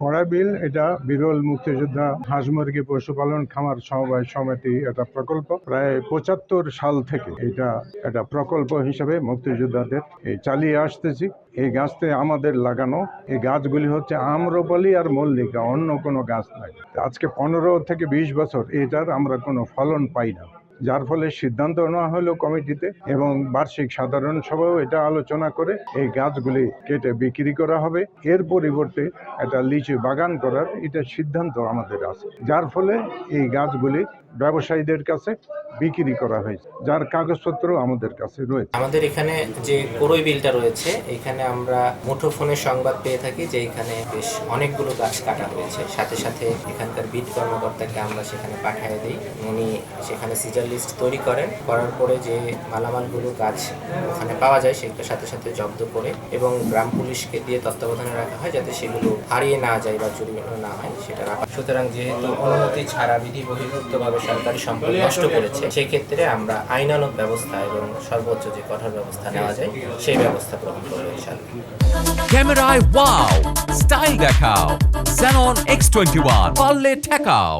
কড়া বিল, এটা বিরল মুক্তিযোদ্ধা হাঁস মুরগি পশুপালন খামার সমবায় সমিতি এটা প্রকল্প। প্রায় পঁচাত্তর সাল থেকে এটা এটা প্রকল্প হিসেবে মুক্তিযোদ্ধাদের এই চালিয়ে আসতেছি। এই গাছতে আমাদের লাগানো, এই গাছগুলি হচ্ছে আম্রপালি আর মল্লিকা, অন্য কোনো গাছ নাই। আজকে পনেরো থেকে বিশ বছর এটার আমরা কোনো ফলন পাই না। যার ফলে সিদ্ধান্ত নেওয়া হলো কমিটিতে এবং বার্ষিক সাধারণ সভাও এটা আলোচনা করে এই গাছগুলি কেটে বিক্রি করা হবে। এর পরিবর্তে একটা লিচু বাগান করার এটা সিদ্ধান্ত আমাদের আছে। যার ফলে এই গাছগুলি ব্যবসায়ীদের কাছে বিক্রি করা হয়েছে, যার কাগজপত্র আমাদের কাছে রয়েছে। আমাদের এখানে যে করই বিলটা রয়েছে, এখানে আমরা মুঠোফোনে সংবাদ পেয়ে থাকি যে এখানে বেশ অনেকগুলো গাছ কাটা হয়েছে। সাথে সাথে এখানকার বিট কর্মকর্তাকে আমরা সেখানে পাঠিয়ে দিই। উনি সেখানে সিজার লিস্ট তৈরি করেন, করার পরে যে মালামালগুলো গাছ ওখানে পাওয়া যায় সেগুলোর সাথে সাথে জব্দ করে এবং গ্রাম পুলিশকে দিয়ে তত্ত্বাবধানে রাখা হয় যাতে সেগুলো হারিয়ে না যায় বা জরিমানা না হয়, সেটা রাখা সুতরাং যেহেতু অনুমতি ছাড়া বিধি বহির্ভূতভাবে সরকারি সম্পদ নষ্ট করেছে সেক্ষেত্রে আমরা আইনানত ব্যবস্থা এবং সর্বোচ্চ যে কঠোর ব্যবস্থা নেওয়া যায়, সেই ব্যবস্থা গ্রহণ করব ক্যামেরায় ওয়াও স্টাইল দেখাও। Xenon X21 পারলে ঠেকাও।